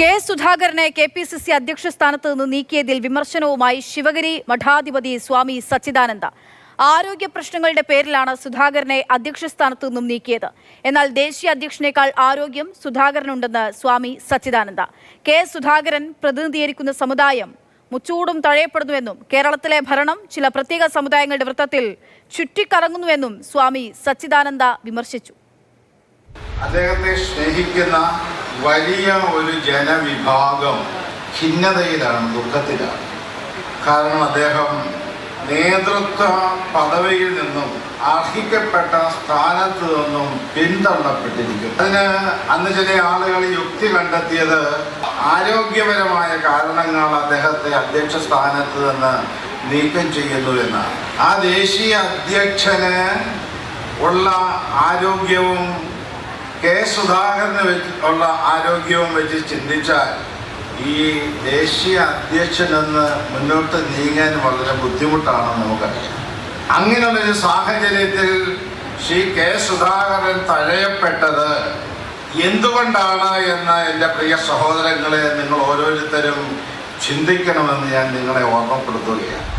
K സുധാകരനെ K P C C അധ്യക്ഷ സ്ഥാനത്ത് നിന്ന് നീക്കിയതിൽ വിമർശനവുമായി ശിവഗിരി മഠാധിപതി സ്വാമി സച്ചിദാനന്ദ. ആരോഗ്യ പ്രശ്നങ്ങളുടെ പേരിലാണ് സുധാകരനെ അധ്യക്ഷ സ്ഥാനത്തു നിന്നും നീക്കിയത്. എന്നാൽ ദേശീയ അധ്യക്ഷനേക്കാൾ ആരോഗ്യം സുധാകരനുണ്ടെന്ന് സ്വാമി സച്ചിദാനന്ദ. കെ സുധാകരൻ പ്രതിനിധീകരിക്കുന്ന സമുദായം മുച്ചൂടും തഴയപ്പെടുന്നുവെന്നും കേരളത്തിലെ ഭരണം ചില പ്രത്യേക സമുദായങ്ങളുടെ വൃത്തത്തിൽ ചുറ്റിക്കറങ്ങുന്നുവെന്നും സ്വാമി സച്ചിദാനന്ദ വിമർശിച്ചു. അദ്ദേഹത്തെ സ്നേഹിക്കുന്ന വലിയ ഒരു ജനവിഭാഗം ഖിന്നതയിലാണ് ദുഃഖത്തിലാണ്. കാരണം അദ്ദേഹം നേതൃത്വ പദവിയിൽ നിന്നും അർഹിക്കപ്പെട്ട സ്ഥാനത്ത് നിന്നും പിന്തള്ളപ്പെട്ടിരിക്കുന്നു. അതിന് അന്ന് ചില ആളുകൾ യുക്തി കണ്ടെത്തിയത് ആരോഗ്യപരമായ കാരണങ്ങൾ അദ്ദേഹത്തെ അധ്യക്ഷ സ്ഥാനത്ത് നിന്ന് നീക്കം ചെയ്യുന്നു എന്നാണ്. ആ ദേശീയ അധ്യക്ഷന് ഉള്ള ആരോഗ്യവും കെ സുധാകരന് ഉള്ള ആരോഗ്യവും വെച്ച് ചിന്തിച്ചാൽ ഈ ദേശീയ അധ്യക്ഷനെന്ന് മുന്നോട്ട് നീങ്ങാൻ വളരെ ബുദ്ധിമുട്ടാണെന്ന് നമുക്കറിയാം. അങ്ങനെയുള്ളൊരു സാഹചര്യത്തിൽ ശ്രീ കെ സുധാകരൻ തഴയപ്പെട്ടത് എന്തുകൊണ്ടാണ് എന്ന് എന്റെ പ്രിയ സഹോദരങ്ങളെ നിങ്ങൾ ഓരോരുത്തരും ചിന്തിക്കണമെന്ന് ഞാൻ നിങ്ങളെ ഓർമ്മപ്പെടുത്തുകയാണ്.